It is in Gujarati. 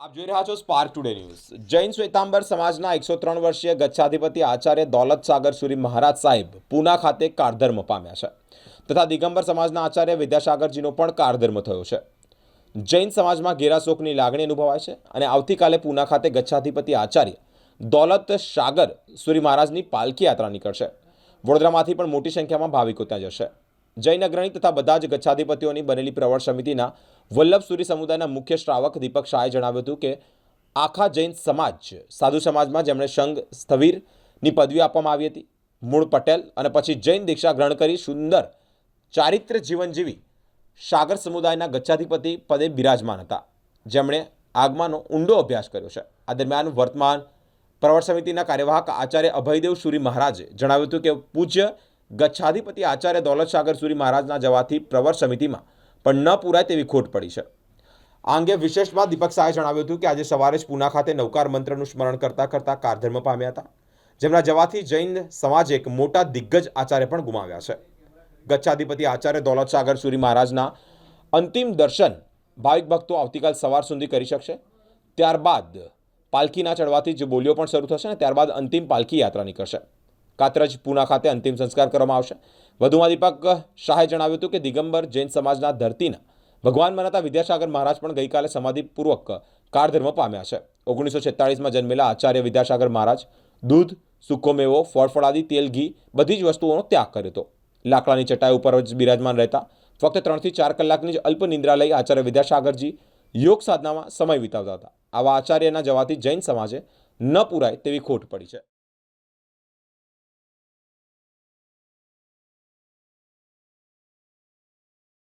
આપ જોઈ રહ્યા છો Spark Today News Jain Shwetambar સમાજના એકસો ત્રણ વર્ષીય ગચ્છાધિપતિ આચાર્ય દૌલત સાગર સુરી મહારાજ સાહેબ પૂના ખાતે કારધર્મ પામ્યા છે. તથા દિગંબર સમાજના આચાર્ય વિદ્યાસાગરજીનો પણ કારધર્મ થયો છે. જૈન સમાજમાં ઘેરા શોકની લાગણી અનુભવાય છે અને આવતીકાલે પૂના ખાતે ગચ્છાધિપતિ આચાર્ય દૌલત સાગર સુરી મહારાજની પાલખી યાત્રા નીકળશે. વડોદરામાંથી પણ મોટી સંખ્યામાં ભાવિકો ત્યાં જશે. જૈન અગ્રણી તથા બધા જ ગચ્છાધિપતિઓની બનેલી પ્રવર સમિતિના વલ્લભ સુરી સમુદાયના મુખ્ય શ્રાવક દીપક શાહે જણાવ્યું હતું કે આખા જૈન સમાજ, સાધુ સમાજમાં જેમણે સંઘ સ્થવીરની પદવી આપવામાં આવી હતી, મૂળ પટેલ અને પછી જૈન દીક્ષા ગ્રહણ કરી સુંદર, ચારિત્ર જીવન જીવી સાગર સમુદાયના ગચ્છાધિપતિ પદે બિરાજમાન હતા. જેમણે આગમાનો ઊંડો અભ્યાસ કર્યો છે. આ દરમિયાન વર્તમાન પ્રવર સમિતિના કાર્યવાહક આચાર્ય અભયદેવ સુરી મહારાજે જણાવ્યું હતું કે પૂજ્ય ગચ્છાધિપતિ આચાર્ય દૌલત સાગર સુરી મહારાજના જવાથી પ્રવર સમિતિમાં, પણ ન પૂરાય તેવી ખોટ પડી છે. આ અંગે વિશેષમાં દીપક શાહે જણાવ્યું હતું કે આજે સવારે જ પૂના ખાતે નૌકાર મંત્રનું સ્મરણ કરતા કરતા કારધર્મ પામ્યા હતા. જેમના જવાથી જૈન સમાજ એક મોટા દિગ્ગજ આચાર્ય પણ ગુમાવ્યા છે. ગચ્છાધિપતિ આચાર્ય દૌલત સાગર સુરી મહારાજના અંતિમ દર્શન ભાવિક ભક્તો આવતીકાલ સવાર સુધી કરી શકશે. ત્યારબાદ પાલખીના ચડવાથી જે બોલીઓ પણ શરૂ થશે ને ત્યારબાદ અંતિમ પાલખી યાત્રા નીકળશે. કાતરજ પૂના ખાતે અંતિમ સંસ્કાર કરવામાં આવશે. વધુમાં દીપક શાહે જણાવ્યું હતું કે દિગંબર જૈન સમાજના ધરતીના ભગવાન મનાતા વિદ્યાસાગર મહારાજ પણ ગઈકાલે સમાધિપૂર્વક કાળધર્મ પામ્યા છે. ઓગણીસો છેતાળીસમાં જન્મેલા આચાર્ય વિદ્યાસાગર મહારાજ દૂધ, સૂકો મેવો ફળફળાદી તેલ, ઘી બધી જ વસ્તુઓનો ત્યાગ કર્યો હતો. લાકડાની ચટાઈ ઉપર જ બિરાજમાન રહેતા ફક્ત ત્રણથી ચાર કલાકની જ અલ્પ નિંદ્રા લઈ આચાર્ય વિદ્યાસાગરજી યોગ સાધનામાં સમય વિતાવતા હતા. આવા આચાર્યના જવાથી જૈન સમાજે ન પૂરાય તેવી ખોટ પડી છે.